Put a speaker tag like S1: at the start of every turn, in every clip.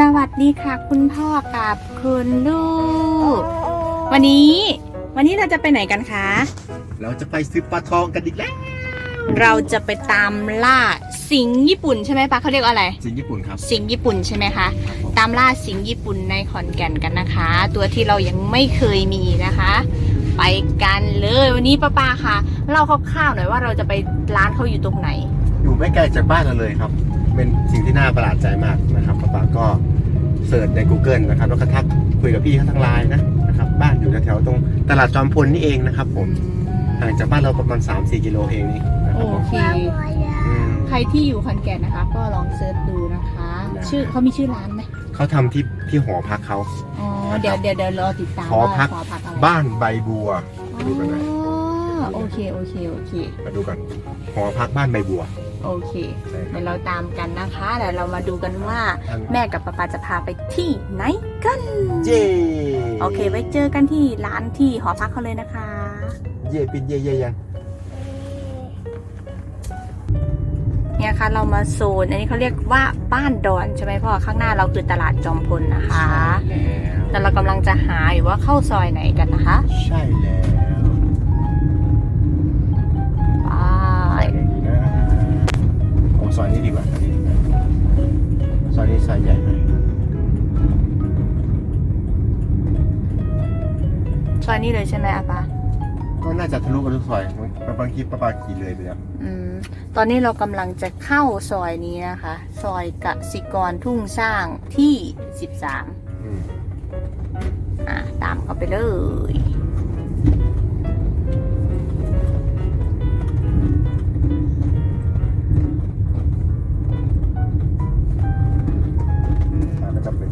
S1: สวัสดีค่ะ คุณพ่อกับคุณลูก วันนี้ วันนี้เราจะไปไหนกันคะ
S2: เราจะไปซื้อปลาทองกันอีกแล้ว
S1: เราจะไปตามล่าสิงห์ญี่ปุ่นใช่ไหมปะเขาเรียกว่าอะไร
S2: สิงญี่ปุ่นครับ
S1: สิงห์ญี่ปุ่นใช่ไหมคะ
S2: ครับผม
S1: ตามล่าสิงห์ญี่ปุ่นในขอนแก่นกันนะคะ ตัวที่เรายังไม่เคยมีนะคะ ไปกันเลยวันนี้ป้าปาค่ะเล่าคร่าวๆหน่อยว่าเราจะไปร้านเขาอยู่ตรงไหน
S2: อยู่ไม่ไกลจากบ้านเราเลยครับ เป็นสิ่งที่น่าประหลาดใจมากนะครับป้าปาก็ เสิร์ชใน Google นะครับแล้วก็ทักคุยกับพี่เขาทางไลน์นะนะครับบ้านอยู่แถวๆตรงตลาดจอมพลนี่เองนะครับ ผมห่างจากบ้านเราประมาณ 3-4 กิโลเองนี่นะครับ
S1: โอ
S2: ผม
S1: เค
S2: อืม
S1: ใครที่อยู่ขอนแก่นนะคะ ก็ลองเซิร์ชดูนะคะ
S2: ได้
S1: ชื่อเขามีชื่อร้านไหม
S2: เขาทำที่ที่หอพักเขา
S1: อ๋อเดี๋ยวเดี๋ยวเดี๋ยวรอติดตาม
S2: หอพัก
S1: ว่าหอพักอะไร
S2: บ้านใบบัวมาดูกันหน่อย
S1: อ๋อโอเคโอเคโอเค
S2: มาดูกันหอพักบ้านใบบัว
S1: โอเค
S2: ใช่ค
S1: เดี๋
S2: รับ
S1: ยวเราตามกันนะคะเดี๋ยวเรามาดูกันว่า
S2: ทาง
S1: แม่กับป๊าป๊าจะพาไปที่ไหนกัน
S2: เย่
S1: โอเค ไว้เจอกันที่ร้านที่หอพักเขาเลยนะคะ
S2: เย่ปิดเย่เย่ยัง
S1: เนี่ยค่ะเรามาโซน อันนี้เขาเรียกว่าบ้านดอนใช่ไหมพ่อ ข้างหน้าเราคือตลาดจอมพลนะคะแต่เรากำลังจะหาอยู่ว่าเข้าซอยไหนกันนะคะ
S2: ใช่แล้ว อ้ซอยนี้ดีกว่าซอยนี้ดีกว่าซอยนี้ซอยใหญ่หน่อย
S1: ซอยนี้เลยใช่ไหมอาปา
S2: ก็น่าจะทะลุกันทุกซอยบางทีป้าปาขี่เลยไปแล้ว
S1: อืมตอนนี้เรากำลังจะเข้าซอยนี้นะคะ ซอยกสิกรทุ่งสร้างที่13
S2: อืม
S1: อะตามเข้าไปเลย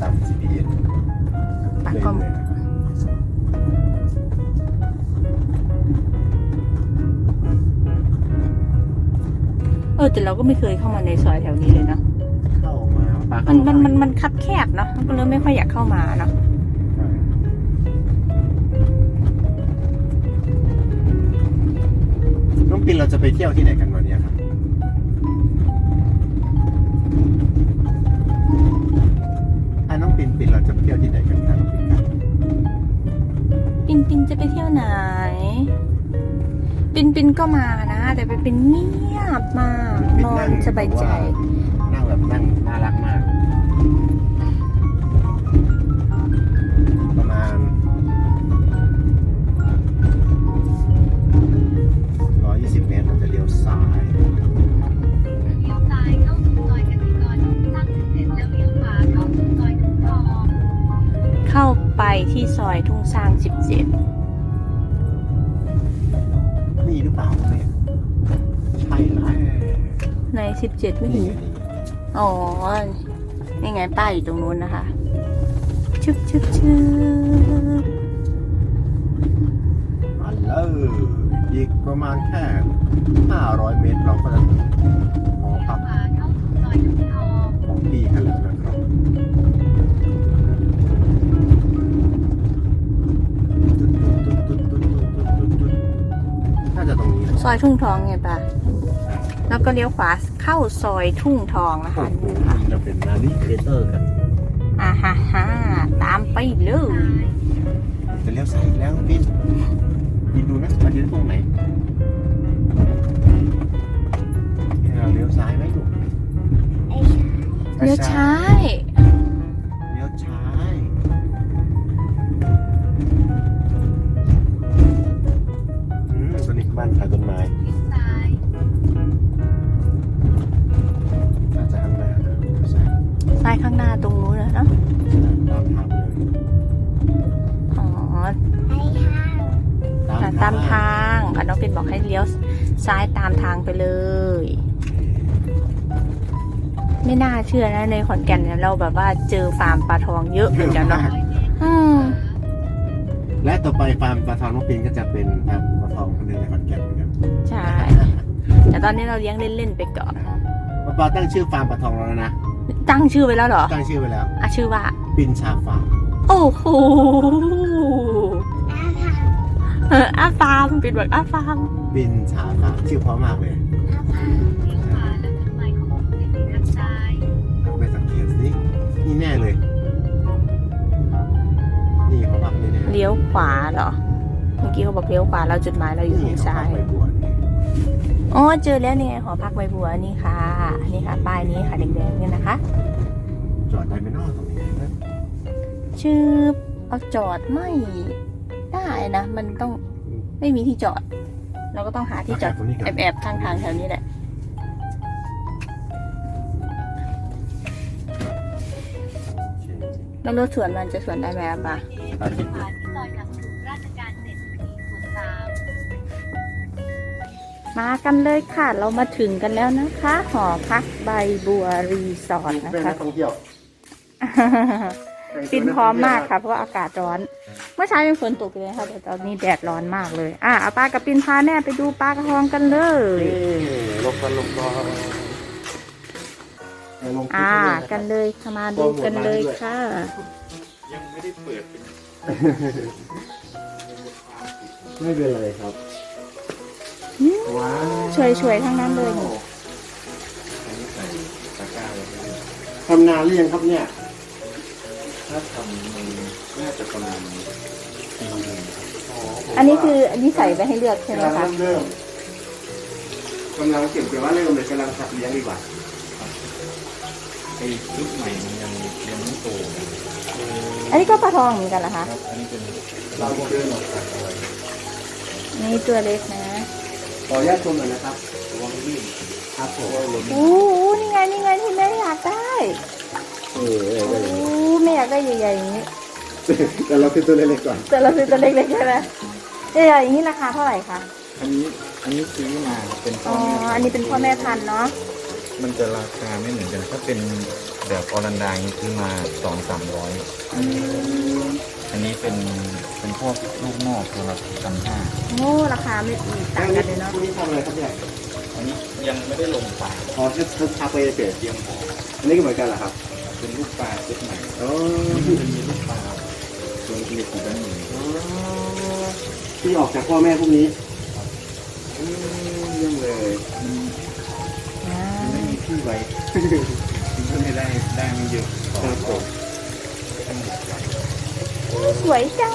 S2: ตาม GPS
S1: ปัก
S2: เลย
S1: ก็
S2: เลย
S1: เออแต่เราก็ไม่เคยเข้ามาในซอยแถวนี้เลยเนาะ
S2: เข้ามาป้า
S1: มันมันมันมันคับแคบเนาะมันก็เลยไม่ค่อยอยากเข้ามาเนาะ
S2: น้องปินเราจะไปเที่ยวที่ไหนกัน เราจะไปเที่ยวที่ไหนกันครับปินครับ
S1: ปินปินจะไปเที่ยวไหน ปินปินก็มานะ แต่ไปเป็นเงียบมากนอนสบายใจ
S2: นั่งแบบนั่งน่ารักมาก
S3: ที่ซอยทุ่ง
S1: สร้าง 17
S2: นี่หรือเปล่าเนี่ยใช่แล้ว
S1: ใน 17 ไม่เห็นอ๋อ นี่ไงป้ายอยู่ตรงนู้นนะคะ ชึบชึบชึบ
S2: มาเลยอีกประมาณแค่ 500 เมตรเราก็จะถึงหอ
S3: เลี้ย
S2: พั
S3: ว
S2: ก
S3: ขวาเข้าสู่ซอยทุ่งทอง
S2: ของพี่กันแล้วาจะตรงนี้นะ
S1: ซอยทุ่งทองไงป้าแล้วก็เลี้ยวขวาเข้าซอยทุ่งทองนะ
S2: โอ้
S1: คะ
S2: โหมันจะเป็นนาวิเกเตอร์กัน
S1: อ่าฮ่าฮ่าตามไปเลย
S2: จะเลี้ยวซ้ายอีกแล้วปินปินดูนะมันจะตรงไหนให้เราเลี้ยวซ้ายไหมลูก
S1: เลี้ยวช้า
S2: นขายต้นไม้
S3: เลี้ยวซ้าย
S2: อาจจะข้างหน้านะเลี้ยวซ้าย
S1: ซ้ายข้างหน้าตรงนู้นนะเนาะ
S2: ตามทางเลย
S1: อ๋อค่ะตามทางอะน้องเป็นบอกให้เลี้ยวซ้ายตามทางไปเลย ไม่น่าเชื่อนะในขอนแก่นเนี่ยเราแบบว่าเจอฟาร์มปลาทองเยอะเหมือนกันเนาะ
S3: ร้อยเมตร
S1: อืม
S2: และต่อไปฟาร์มปลาทองน้องปินก็จะเป็นฟาร์มปลาทองคนหนึ่งในขอนแก่นเหมือนกัน
S1: ใช่ แต่ตอนนี้เราเลี้ยงเล่นๆไปก่อน
S2: ปลาปาตั้งชื่อฟาร์มปลาทองแล้วนะ
S1: ตั้งชื่อไว้แล้วเหรอ
S2: ตั้งชื่อไว้แล้ว
S1: อะชื่อว่า
S2: ปินชาฟาร์ม
S1: โอ้โหเอออาฟาร์มปิดบอกอาฟาร์ม
S2: ปินชาฟาร์มชื่อเพราะมากเลย
S3: เลี้ยวขวาแล้วจุดหมายของคุณเป็นทางซ้าย
S2: ไปสังเกตสินี่แน่เลย
S1: ลี้ยวขวาเหรอ เมื่อกี้เขาบอกเลี้ยวขวาแล้วจุดหมายเราอยู่ทางซ้าย
S2: ใบบัวนี่
S1: อ๋อเจอแล้วนี่ไงหอพักใบบัวนี่ค่ะ นี่ค่ะ ป้ายนี้ค่ะแดงๆนี่นะคะ
S2: จอดได้ไหมเนอกตรงนี้นะ
S1: ชื่อเอาจอดไม่ได้นะ มันต้องไม่มีที่จอด เราก็ต้องหาที่จอด
S2: ตรงนี้กัน
S1: แอบๆข้างทางแถวนี้แหละแล้วรถสวนมันจะสวนได้ไหมอะป้า
S2: อาทิตย์
S3: ผ่านที่ซอยหลังศูนย์ราชการเศรษฐกิจส่วนสาม
S1: มากันเลยค่ะ เรามาถึงกันแล้วนะคะ หอพักใบบัวรีสอร์ทนะ
S2: เป็น
S1: คะ
S2: นักท่องเที่ยว
S1: ฟินพร้อมมากค่ะ เพราะว่าอากาศร้อน เมื่อเช้ายังฝนตกเลยค่ะแต่ตอนนี้แดดร้อนมากเลย อะเอาปลากับปินพาแน่ไปดูปลากระทองกันเลย
S2: นี่ลงกันลงก่อนเลงคลิป
S1: อ่า
S2: ให้ด้วยะครับ
S1: กันเลยค่ะมาดูกันเลยค่ะ
S4: ยังไม่ได้เปิดเป็น
S2: ไม่เป็นไรครับ
S1: อืม
S2: ว้าว
S1: สวยๆทั้งนั้นเลยนี่
S4: อันนี้ใส่ตะกร้าไว้ให้ด้วย
S2: ทำนานหรือยังครับเนี่ย
S4: ถ้าทำมันน่าจะประมาณปีหนึ่งครับ
S1: อันนี้คืออันนี้ใส่ไปให้เลือกใช่ไหม
S2: กำลั
S1: คะ
S2: งเริ่มกำลังเก็บเกี่ยวว่าเริ่มเลยกำลังขัดเลี้ยงดีกว่า
S4: ไอ้ ชุดใหม่มันยังยังไม่โตนะ
S1: อันนี้ก็ปลาทองเหมือนกันเหรอคะ
S4: ครับ อันนี้เป็น
S2: เราก็เดินออกจาก
S4: อะไร
S1: นี่ตัวเล็กนะ
S2: ขออนุญาตชมหน่อยนะครับ
S4: ระวังลื่น
S2: ครับผม
S4: เพราะว่าล้น
S1: โอ้โหนี่ไงนี่ไงที่แม่อยากได้
S2: เออเออ
S1: โอ้
S2: ได้
S1: โหแม่อยากได้ใหญ่ๆอย่างนี้
S2: แต่เราคือตัวเล็กๆก่อน
S1: แต่เราซื้อตัวเล็กๆใช่ไหมใหญ่ๆอย่างนี้ราคาเท่าไหร่คะ
S4: อันนี้อันนี้ซื้อมาเป็นพ่
S1: อ๋
S4: อ
S1: อ
S4: แม่
S1: อันนี้เป็นพ่อแม่พันธุ์เนาะ
S4: มันจะราคาไม่เหมือนกัน ถ้าเป็นแบบออรันดานี่ซื้อมาสองสามร้อยอันนี้เป็นเป็นพวกลูกนอกตัวละพันห้า
S1: โง่ราคาไม่ต่างกันเลยเนาะ
S2: พวกนี้ทำอะไรครับเนี่ย
S4: อันนี้ยังไม่ได้ลงปลา
S2: อ๋อจะจะทักไปเปลี่ยน
S4: เตรียมหอ
S2: อันนี้ก็เหมือนกันเหรอครับ
S4: เป็นลูกปลาเซ็ตใหม่
S2: อ๋อ
S4: มันจะมีลูกปลาตัวเล็กๆอยู่ด้านใน
S2: ที่ออกจากพ่อแม่พวกนี้อืมเยี่ยมเลย
S4: มัน
S1: อ่า
S4: ไม่มี ที่ไว้มันก็เลยได้ได้ไม่เยอะต่อ
S2: ครับผม
S4: ทั้งหมดใหญ่
S1: สวยจัง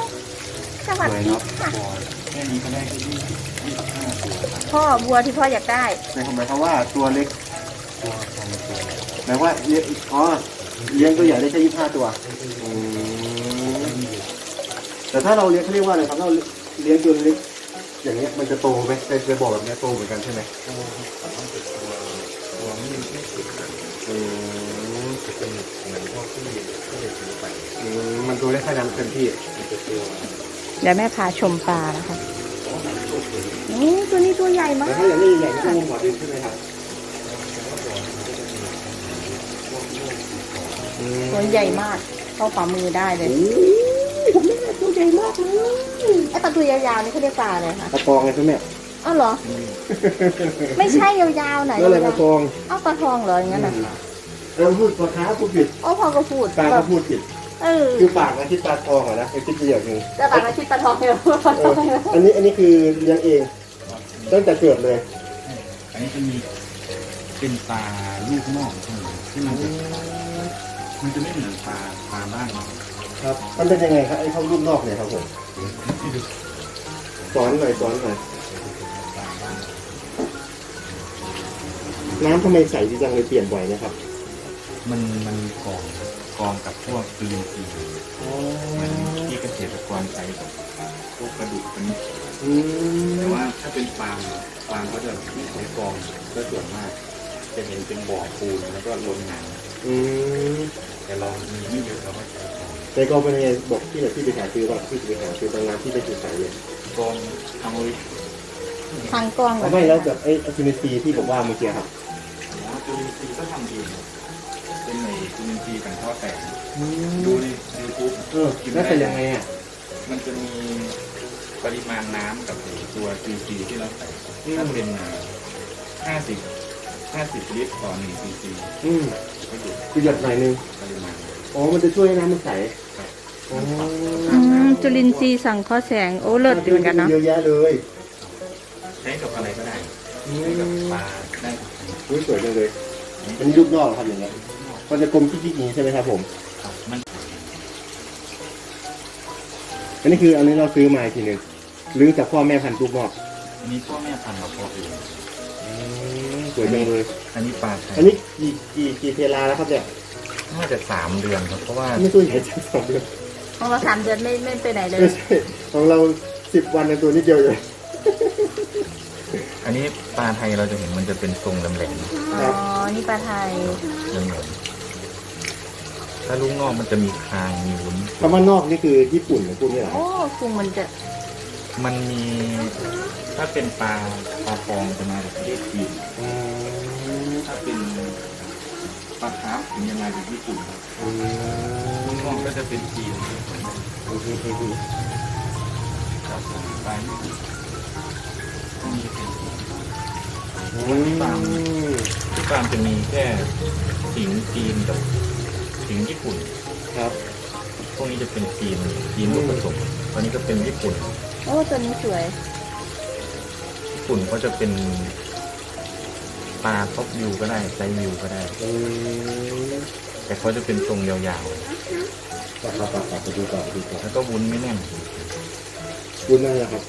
S1: สวัสดีค่ะ
S4: พอแค่นี้ก็ได้แค่ยี่สิบยี่สิบห้าตัวครับ
S1: พ่อบัวที่พ่ออยากได้
S2: หมายความหมายความว่าตัวเล็ก
S4: ตัวสองตัว
S2: หมายว่าเลี้ยงอ๋อเลี้ยงตัวใหญ่ได้แค่ยี่ห้าตัวอืมแต่ถ้าเราเลี้ยงเขาเรียกว่าอะไรครับเราเลี้ยงตัวเล็กอย่างเงี้ยมันจะโตไหมในในบ่อแบบเนี้ยโตเหมือนกันใช่ไหม มมันโตได้แค่นั้นเต็มที่
S4: มันจะตัว
S1: เดี๋ยวแม่พาชมปลานะคะโอ้ตัวนี้ตัวใหญ่มา
S2: แต่
S1: ก
S2: ถ้าอย่างนี้ใหญ่ก็ต้องหัวดินใช่ไหมครับ
S1: ตัวใหญ่มาก เข้าฝ่ามือได้เลย
S2: โอ้โหตัวใหญ่มากเลย
S1: ไอ้ปลาตัวยาวๆนี่เขาเรียกปลาอะไรคะ
S2: กระปองไงใช่ไหม
S1: อ้าวเหรอ ไม่ใช่ยาวๆไหน
S2: แล้วอะไรกระปอง
S1: อ้าวปลาทองเหรออย่างนั้นน่ะ
S2: เราพูดปลาค้าพูดผิด
S1: โอ้พ่อก็พูด
S2: ปลาก็พูดผิด
S1: เออ
S2: คือปากนะคิดปลาทองเหรอนะไอ้คิดเดียวหนึ่ง
S1: แต่ปากอาชีพปลาทองเดียว
S2: เอออันนี้อันนี้คือเลี้ยงเองตั้งแต่เกิดเลย
S4: อันนี้จะมีเป็นปลาลูกนอกใช่ไหมที่มันจะมันจะไม่เหมือนปลาปลาบ้านเรา
S2: ครับ มันเป็นยังไงครับไอ้เข้ารูปนอกเนี่ยครับผมสอนหน่อยสอนหน่อย
S4: ปลาบ้าน
S2: น้ำทำไมใสดีจังเลยเปลี่ยนบ่อยนะครับ
S4: มันมันกอง กองกับพวกกรีนทีมันที่เกษตรกรใช้กับพวกกระดูกตัวนี้
S2: อืม
S4: แต่ว่าถ้าเป็นฟาร์มฟาร์มก็จะไม่ใช้กองก็ส่วนมาก จะเห็นเป็นบ่อปูนแล้วก็ลนน้
S2: อืมำ
S4: แต่เรามีไม่เยอะเราก็ใช้กอง
S2: แต่ก็เป็นยังไงบอกที่ไหนที่ไปหาซื้อว่าที่ไปหาซื้อบางร้านที่ไปซื้อใส่เลย
S4: กองเอาไว้
S1: ทางกล้องเหรอ
S2: เอาไม่แล้วแบบไอ้จูเนซีที่บอกว่าเมื่อกี้ครับ
S4: อ๋อจุลินทรีย์ก็ทำเอง เป็นในจุลินทรีย์สังเคราะห์แสงดูในยูทูบ
S2: เออแล้วแต่ยังไงอะ
S4: มันจะมีปริมาณน้ำกับไอ้ตัวซีซีที่เราใส่ถ้าเป็นห้าสิบห้าสิบลิตรต่อหนึ่งซีซี
S2: อืม
S4: ก็อยู่
S2: คือหยดหน่อยนึง
S4: ปริมาณ
S2: อ๋อมันจะช่วยให้น้ำมันใส
S4: ครับ
S2: อ๋อ
S1: อืมจุลินทรีย์สังเคราะห์แสง โอ้เลิศดีเหมือนกันเนาะ
S2: เยอะแยะเลย
S4: ใช้กับอะไรก็ได้ใช้กับปลาได้ทุกชนิด
S2: อุ้ยสวยจังเลยอันนี้ลูกนอกเหรอครับอย่างเงี้ย มันจะกลมจิ๊กๆอย่างนี้ใช่ไหมครับผม
S4: ครับมัน
S2: อันนี้คืออันนี้เราซื้อมาอีกทีหนึ่งหรือจากพ่อแม่พันธุ์ลูกนอก
S4: อันนี้พ่อแม่พันธุ์เราพอเอง
S2: สวยจังเลย
S4: อันนี้ปลาไทย
S2: อันนี้กี่กี่กี่เทลาแล้วครับเนี่ย
S4: น่าจะสามเดือนครับ เพราะว่า
S2: ไม่ตัวใหญ่จังสองเดือน
S1: ของเราสามเดือนไม่ไม่ไปไหนเลย
S2: ไม่ใช่ของเราสิบวันในตัวนิดเดียวเลย
S4: อันนี้ปลาไทยเราจะเห็นมันจะเป็นทรงแหลม
S1: อ๋อ นี่ปลาไทย
S4: ๆเหมือนๆ ถ้าลูกนอกมันจะมีคางมีวุ้น
S2: คำว่านอกนี่คือญี่ปุ่นหรือพูดไม่หรอ
S1: โอ้พุงมันจะ
S4: มันมีถ้าเป็นปลาปลาฟองจะมาจากประเทศจีน
S2: อืม
S4: ถ้าเป็นปลาคาร์ฟถึงจะมาจากญี่ปุ่นครับ
S2: อืม
S4: ลูกนอกก็จะเป็นจีน
S2: อืมอืมอืม
S4: ครับผมปลาญี่ปุ่นพวกนี้จะเป็น
S2: อืม
S4: ที่ฟาร์มจะมีแค่สิงจีนกับ สิงญี่ปุ่น
S2: ครับ
S4: พวกนี้จะเป็นจีนจีนลูกผสมตอนนี้ก็เป็นญี่ปุ่น
S1: โอ้ตัวนี้สวย
S4: ญี่ปุ่นก็จะเป็นปลาท็อปวิวก็ได้ไซวิวก็ได้
S2: อืม
S4: แต่เขาจะเป็นทรงยาว
S2: ปะปะปะปะไปดูต่อไปดูต่อ
S4: ๆแล้วก็วุ้นไม่แน่น
S2: วุ้นนั่นแหละครับ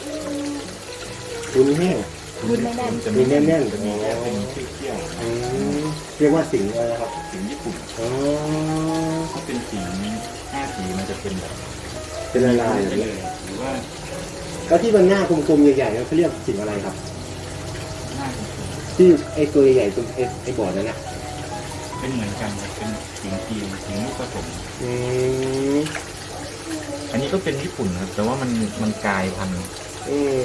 S2: วุ้นแห้ง
S1: วุ้นไม่แน่น
S4: จะ
S2: วุ้นแน่นๆ
S4: จะมีแค่เป็นเขี้ยว
S2: อืมเรียกว่าสิงห์อะไรนะครับ
S4: ๆสิงญี่ปุ่น
S2: อ๋อ
S4: ถ้าเป็นสีห้าสีมันจะเป็นแบบ
S2: เป็นลายๆอย่าง
S4: เล
S2: นี้
S4: ยหรือว่า
S2: แล้วที่มันหน้ากลมๆใหญ่ๆนั่นเขาเรียกสิงห์อะไรครับ
S4: หน้าเป็นสี
S2: ที่ไอ้ตัวใหญ่ๆตรงไอ้ไอ้บ่อนั่นนะ
S4: เป็นเหมือนกันครับเป็นสิงจีนสิงลูกผสม
S2: อืม
S4: อันนี้ก็เป็นญี่ปุ่นครับแต่ว่ามันมันกลายพันธุ์
S2: อืม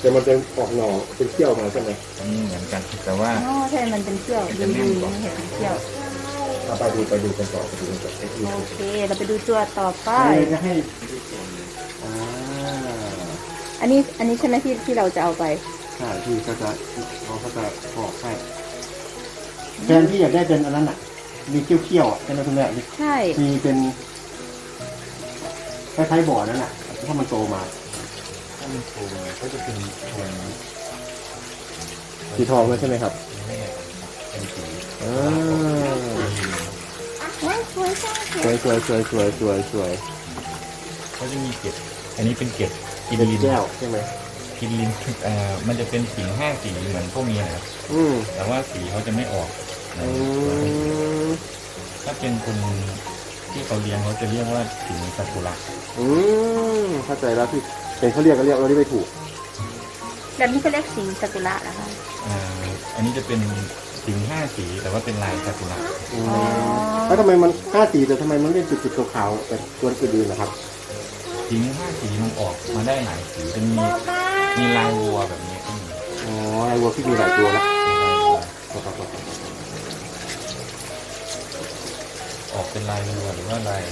S2: แต่มันจะออกหน่อเป็นเขี้ยวมาใช่ไหม
S4: อันนี้เหมือนกันแต่ว่า
S1: อ๋อใช่มันเป็นเขี้ยวดูดูยังเห็นเป็นเขี้ยว
S2: เอาไปดูไปดูกันต่อไปดูกันต่อไปดู
S1: โอเค เราไปดูตัวต่อไป
S2: ไปจะให้อ่า
S1: อันนี้อันนี้ใช่ไหมที่ที่เราจะเอาไป
S2: ใช่พี่ก็จะเขาก็จะบอกให้แฟนพี่อยากได้เป็นอันนั้นอะ มีเขี้ยวๆอะเป็นอะไรตรงนี้มี
S1: ใช่
S2: มีเป็นคล้ายๆบ่อนั่นแหละถ้ามันโตมา
S4: ถ้ามันโตมาก็จะเป็นทวน
S2: สีทองเลยใช่ไหมครับ
S4: ไม่ใช่เป็นสี
S2: อ่า
S1: ว้าวสวยจัง
S2: สวยสวยสวยสวยสวยสวย
S4: เขาจะมีเกล็ดอันนี้เป็นเกล็ดกิน
S2: เป็น
S4: ลิน
S2: แก้วใช่ไหม
S4: กินลินเอ่อมันจะเป็นสีห้าสีเหมือนพวกเมียครับ
S2: อืม
S4: แต่ว่าสีเขาจะไม่ออกนะ
S2: อืม
S4: ถ้าเป็นคนที่เขาเลี้ยงเขาจะเรียกว่าสีซากุระ
S2: อืมเข้าใจแล้วพี่ เป็นเขาเรียกก็เรียกเราที่ไม่ถูก
S1: แบบนี้เขาเรียกสีซากุระนะคะ
S4: อ่าอันนี้จะเป็นสีห้าสีแต่ว่าเป็นลายซากุระ
S2: อืม
S1: อ๋อ
S2: แล้วทำไมมันห้าสีแต่ทำไมมันไม่จุดๆขาวๆแต่ตัวอื่นๆนะครับ
S4: สีห้าสีมันออกมาได้หลายสีจะมีมีลายวัวแบบนี้ก็มี
S2: อ๋อไอ้วัวที่มีหลายตัวแล้ว
S4: มีลายวัวออกเป็นลายวัวหรือว่าลาย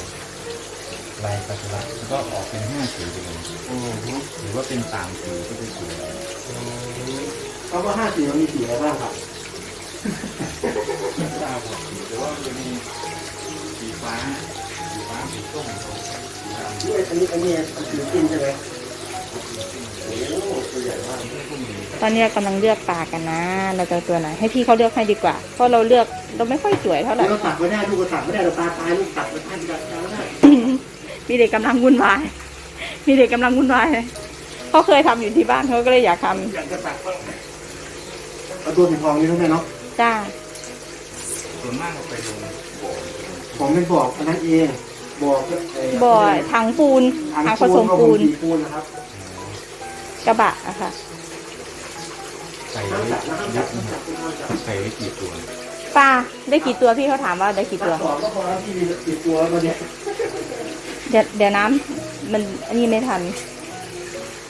S4: ลายซากุระแล้วก็ออกเป็นห้าสีไปเลย
S2: อืม
S4: หรือว่าเป็นสามสีก็เป็นสีอะไร
S2: เพราะว่าห้าสีมันมีสีอะไรบ้างครับ
S4: ไม่ทราบครับหรือว่ามันจะมีสีฟ้าสีฟ้าสีส้มสีดำ
S2: อันนี้อันนี้อันนี้กินใช่ไหมต
S1: อนนี้เรากำลังเลือกปลากันนะ เราจะตัวไหนให้พี่เขาเลือกให้ดีกว่า เพราะเราเลือกเราไม่ค่อยสวยเท่าไหร่
S2: เราตัดไม่ได้ลูกราตัดไม่ได้เราตาตายลูกตัดไม่ได้ตัดไม่ได้
S1: มีเด็กกำลังวุ่นวาย มีเด็กกำลังวุ่นวายเขาเคยทำอยู่ที่บ้านเขาก็เลยอยากทำ
S2: อยากจะตัดก็เอาตัวสีทองนี่เท่านั้นเนาะ
S1: จ้า
S4: ส่วนมากเราไปลงบ่อ
S2: ผมเป็นบอกอันนั้นเองบอกเบ่
S1: อถังปูนถังผสมปูน
S2: ปูนนะครับ
S1: กระบะอะค่ะ
S4: ใส่ไว้เยอะนะครับใส่ไว้กี่ตัว
S1: ปลาได้กี่ตัวพี่เขาถามว่าได้กี่ตัว
S2: สองก็พอแล้วที่มีติดตัวมาเนี่ย
S1: เดี๋ยวเดี๋ยวน้ำมันอันนี้ไม่ทัน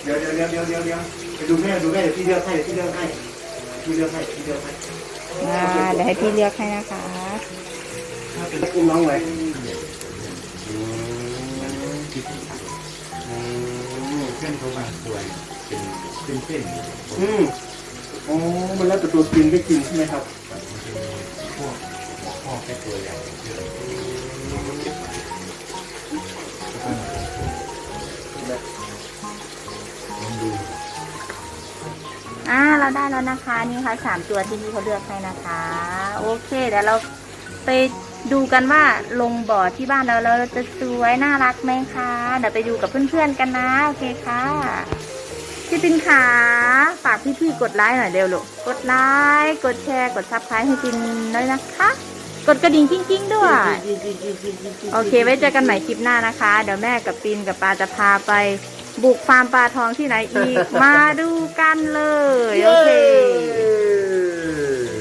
S2: เดี๋ยวเดี๋ยวเดี๋ยวเดี๋ยวเดี๋ยวเดี๋ยวไปดูแม่ดูแม่เดี๋ยวพี่เลือกให้เดี๋ยวพี่เลือกให้พี่เลือกให้พี่เลือกให้
S1: อ่าเดี๋ยวให้พี่เลือกให้นะคะ
S4: ถ้าเป็น
S2: อุ้มน้องไว้
S4: ที่เส้นเขาบางตัวเป็นเส้นเส้น
S2: อืมอ๋อมันแล้วแต่ตัวกินไม่กินใช่ไหมครับ
S4: พวกพ่อแค่ตัวใหญ่ อ่า
S1: เราได้แล้วนะคะนี่ค่ะสามตัวที่พี่เขาเลือกให้นะคะ โอเคเดี๋ยวเราไปดูกันว่าลงบ่อที่บ้านเราเราจะสวยน่ารักไหมคะเดี๋ยวไปดูกับเพื่อนๆกันนะโอเคค่ะพี่ปินขาฝากพี่ๆกดไลค์หน่อยเร็วลูกกดไลค์กดแชร์กดซับสไครต์ให้ปินด้วยนะคะ กดกระดิ่งกิ้งๆด้วย โอเค ไว้เจอกันใหม่คลิปหน้านะคะ เดี๋ยวแม่กับปินกับปาจะพาไป บุกฟาร์มปลาทองที่ไหนอีก มาดูกันเลย โอเค